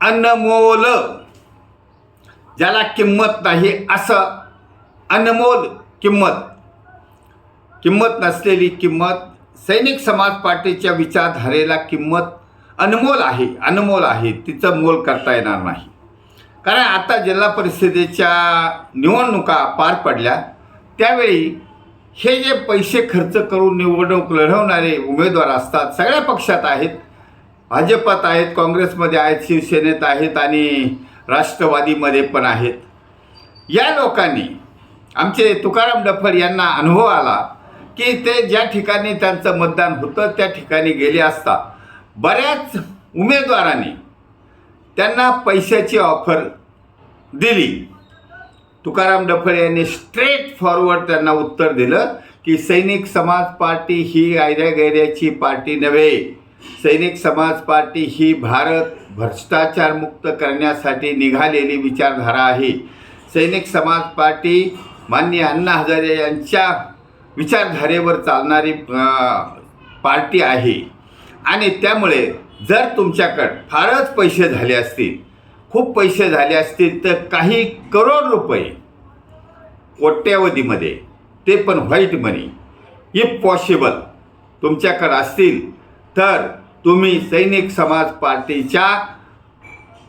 अनमोल. ज्याला किंमत नाही असं. अनमोल किंमत. किंमत नसलेली किंमत सैनिक समाज पार्टीच्या विचारधारेला किंमत अनमोल आहे अनमोल आहे तिचं मोल करता येणार नाही. कारण आता जिल्हा परिषदेच्या निवडणुका पार पडल्या त्यावेळी हे जे पैसे खर्च करून निवडणूक लढवणारे उमेदवार असतात सगळ्या पक्षात आहेत भाजपात आहेत काँग्रेसमध्ये आहेत शिवसेनेत आहेत आणि राष्ट्रवादीमध्ये पण आहेत. या लोकांनी आमचे तुकाराम डफर यांना अनुभव आला की ते ज्या ठिकाणी त्यांचं मतदान होतं त्या ठिकाणी गेले असता बऱ्याच उमेदवारांनी त्यांना पैशाची ऑफर दिली. तुकाराम डफर यांनी स्ट्रेट फॉरवर्ड त्यांना उत्तर दिलं की सैनिक समाज पार्टी ही गैऱ्याची पार्टी नव्हे. सैनिक समाज पार्टी ही भारत भ्रष्टाचारमुक्त करण्यासाठी निघालेली विचारधारा आहे. सैनिक समाज पार्टी माननीय अण्णा हजारे यांच्या विचारधारेवर चालणारी पार्टी आहे. आणि त्यामुळे जर तुमच्याकडं फारच पैसे झाले असतील खूप पैसे झाले असतील तर काही करोड रुपये कोट्यावधीमध्ये ते पण व्हाईट मनी इफ पॉसिबल तुमच्याकडे असतील तर तुम्ही सैनिक समाज पार्टीच्या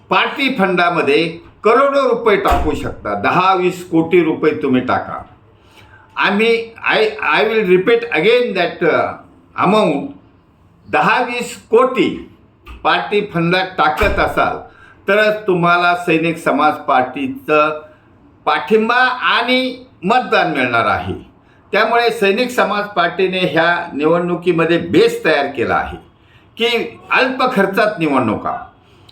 पार्टी फंडामध्ये करोडो रुपये टाकू शकता. दहा वीस कोटी रुपये तुम्ही टाका. आम्ही I I will repeat again that amount दहा वीस कोटी पार्टी फंडात टाकत असाल तरच तुम्हाला सैनिक समाज पार्टीचं पाठिंबा आणि मतदान मिळणार आहे. त्यामुळे सैनिक समाज पार्टीने ह्या निवडणुकीमध्ये बेस तयार केला आहे की अल्प खर्चात निवडणुका.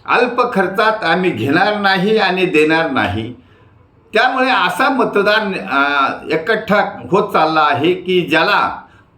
अल्प खर्चात आम्ही घेणार नाही आणि देणार नाही. त्यामुळे असा मतदान एकठ्ठा होत चालला आहे की ज्याला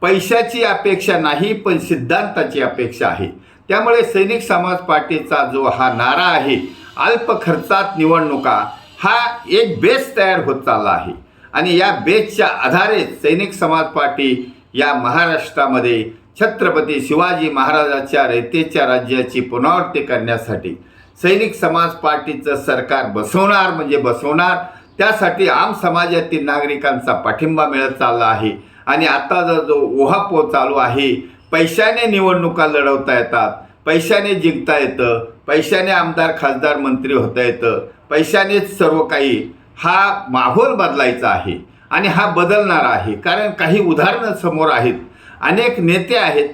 पैशाची अपेक्षा नाही पण सिद्धांताची अपेक्षा आहे. त्यामुळे सैनिक समाज पार्टीचा जो हा नारा आहे अल्प खर्चात निवडणुका हा एक बेस तयार होत चालला आहे. आणि या बेसच्या आधारे सैनिक समाज पार्टी या महाराष्ट्रामध्ये छत्रपती शिवाजी महाराजाच्या रयतेच्या राज्याची पुनरावृत्ती करण्यासाठी सैनिक समाज पार्टीचं सरकार बसवणार म्हणजे बसवणार. त्यासाठी आम समाजातील नागरिकांचा पाठिंबा मिळत चालला आहे. आणि आता जर जो ओहापोह चालू आहे पैशाने निवडणुका लढवता येतात पैशाने जिंकता येतं पैशाने आमदार खासदार मंत्री होता येतं पैशानेच सर्व काही हा माहोल बदलायचा आहे आणि हा बदलणार आहे. कारण काही उदाहरणं समोर आहेत. अनेक नेते आहेत.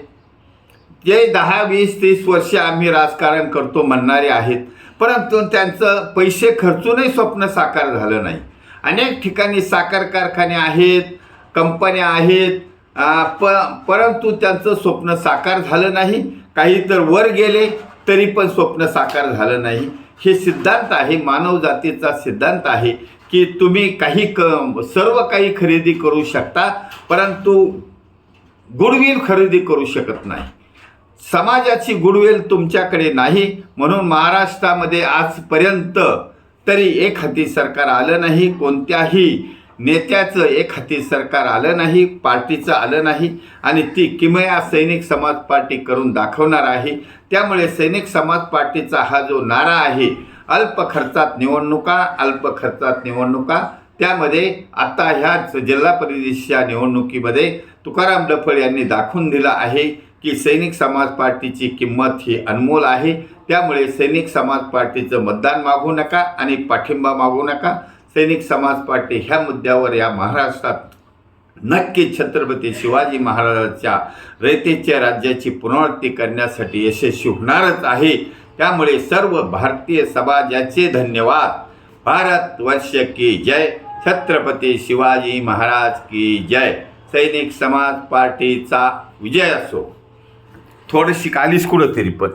जे दहा वीस तीस वर्ष आम्ही राजकारण करतो म्हणणारे आहेत. परंतु त्यांचं पैसे खर्चूनही स्वप्न साकार झालं नाही. अनेक ठिकाणी साखर कारखाने आहेत कंपन्या आहेत. प परंतु त्यांचं स्वप्न साकार झालं नाही. काही तर वर गेले तरी पण स्वप्न साकार झालं नाही. हे सिद्धांत आहे मानव जातीचा सिद्धांत आहे की तुम्ही काही क सर्व काही खरेदी करू शकता परंतु गुडविल खरेदी करू शकत नाही. समाजाची गुडविल तुमच्याकडे नाही म्हणून महाराष्ट्रामध्ये आजपर्यंत तरी एक हाती सरकार आलं नाही कोणत्याही नेत्याचं एक हाती सरकार आलं नाही पार्टीचं आलं नाही आणि ती किमया सैनिक समाज पार्टी करून दाखवणार आहे. त्यामुळे सैनिक समाज पार्टीचा हा जो नारा आहे अल्प खर्चात निवडणुका अल्प खर्चात निवडणुका त्यामध्ये आता ह्याच जिल्हा परिषदेच्या निवडणुकीमध्ये तुकाराम डफळ यांनी दाखवून दिलं आहे की सैनिक समाज पार्टीची किंमत ही अनमोल आहे. त्यामुळे सैनिक समाज पार्टीचं मतदान मागू नका आणि पाठिंबा मागू नका. सैनिक समाज पार्टी ह्या मुद्द्यावर या महाराष्ट्रात नक्की छत्रपती शिवाजी महाराजांच्या रयतेच्या राज्याची पुनरावृत्ती करण्यासाठी यशस्वी होणारच आहे. त्यामुळे सर्व भारतीय समाजाचे धन्यवाद. भारत वर्ष की जय. छत्रपती शिवाजी महाराज की जय. सैनिक समाज पार्टीचा विजय असो. थोडीशी कालीच कुठं तरी पण